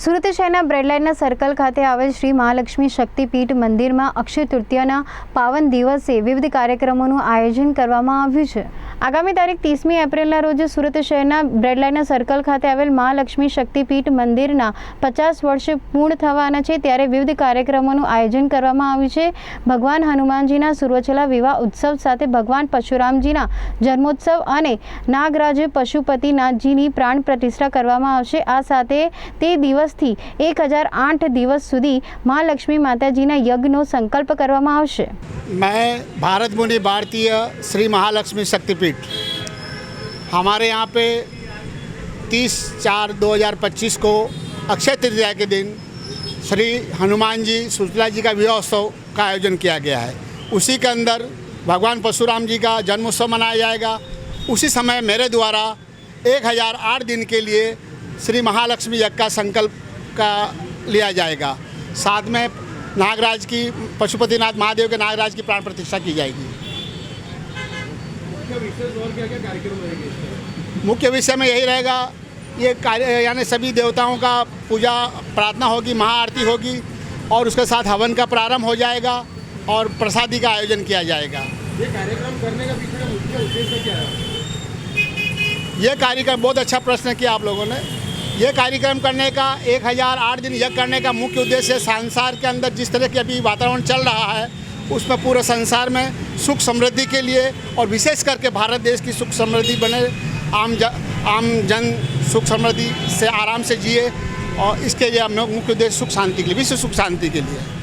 સુરત શહેરના બ્રેડલાઇનના સર્કલ ખાતે આવેલ શ્રી મહાલક્ષ્મી શક્તિપીઠ મંદિરમાં અક્ષય તૃતીયાના પાવન દિવસે વિવિધ કાર્યક્રમોનું આયોજન કરવામાં આવ્યું છે. આગામી તારીખ ત્રીસમી એપ્રિલના રોજ સુરત શહેરના બ્રેડલાઇનના સર્કલ ખાતે આવેલ મહાલક્ષ્મી શક્તિપીઠ મંદિરના પચાસ વર્ષ પૂર્ણ થવાના છે ત્યારે વિવિધ કાર્યક્રમોનું આયોજન કરવામાં આવ્યું છે. ભગવાન હનુમાનજીના સુર્વચલા વિવાહ ઉત્સવ સાથે ભગવાન પરશુરામજીના જન્મોત્સવ અને નાગરાજ પશુપતિનાથજીની પ્રાણ પ્રતિષ્ઠા કરવામાં આવશે. આ સાથે તે દિવસથી એક હજાર આઠ દિવસ સુધી મહાલક્ષ્મી માતાજીના યજ્ઞનો સંકલ્પ કરવામાં આવશે मैं भारत मुनि भारतीय श्री महालक्ष्मी शक्तिपीठ हमारे यहाँ पे 30 चार 2025 को अक्षय तृतीया के दिन श्री हनुमान जी सुशीला जी का विवाह उत्सव का आयोजन किया गया है उसी के अंदर भगवान परशुराम जी का जन्मोत्सव मनाया जाएगा उसी समय मेरे द्वारा एक हज़ार आठ दिन के लिए श्री महालक्ष्मी यज्ञ का संकल्प का लिया जाएगा। साथ में नागराज की पशुपतिनाथ महादेव के नागराज की प्राण प्रतिष्ठा की जाएगी। मुख्य विषय में यही रहेगा ये कार्य यानी सभी देवताओं का पूजा प्रार्थना होगी महाआरती होगी और उसके साथ हवन का प्रारंभ हो जाएगा और प्रसादी का आयोजन किया जाएगा। ये कार्यक्रम करने का पीछे मुख्य उद्देश्य क्या है? ये कार्यक्रम बहुत अच्छा प्रश्न किया आप लोगों ने। ये कार्यक्रम करने का एक हज़ार आठ दिन यज्ञ करने का मुख्य उद्देश्य संसार के अंदर जिस तरह की अभी वातावरण चल रहा है उसमें पूरे संसार में सुख समृद्धि के लिए और विशेष करके भारत देश की सुख समृद्धि बने आम ज, आम जन सुख समृद्धि से आराम से जिए और इसके लिए मुख्य उद्देश्य सुख शांति के लिए विश्व सुख शांति के लिए।